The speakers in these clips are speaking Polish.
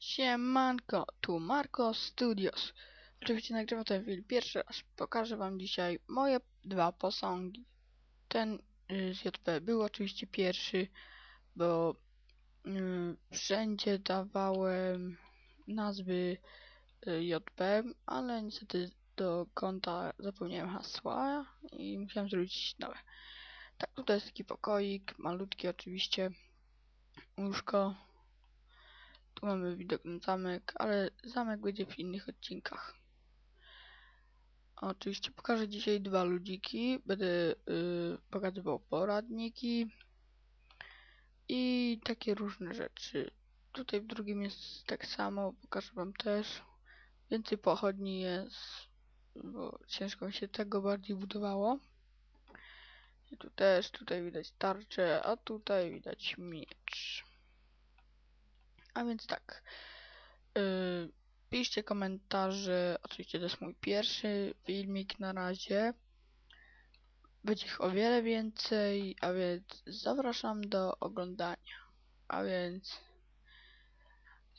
Siemanko, tu Marco Studios. Oczywiście nagrywam ten film pierwszy raz. Pokażę wam dzisiaj moje dwa posągi. Ten y, z JP był oczywiście pierwszy, bo y, wszędzie dawałem nazwy y, JP, ale niestety do konta zapomniałem hasła i musiałem zrobić nowe. Tak, tutaj jest taki pokoik, malutki oczywiście, łóżko, tu mamy widok na zamek, ale zamek będzie w innych odcinkach. Oczywiście pokażę dzisiaj dwa ludziki. Będę y, pokazywał poradniki i takie różne rzeczy. Tutaj w drugim jest tak samo, pokażę wam też. Więcej pochodni jest, bo ciężko mi się tego bardziej budowało. I tu też, tutaj widać tarczę, a tutaj widać miecz. A więc tak. Yy, piszcie komentarze. Oczywiście to jest mój pierwszy filmik na razie. Będzie ich o wiele więcej, a więc zapraszam do oglądania. A więc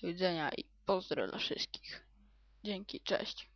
do widzenia i pozdro dla wszystkich. Dzięki, cześć.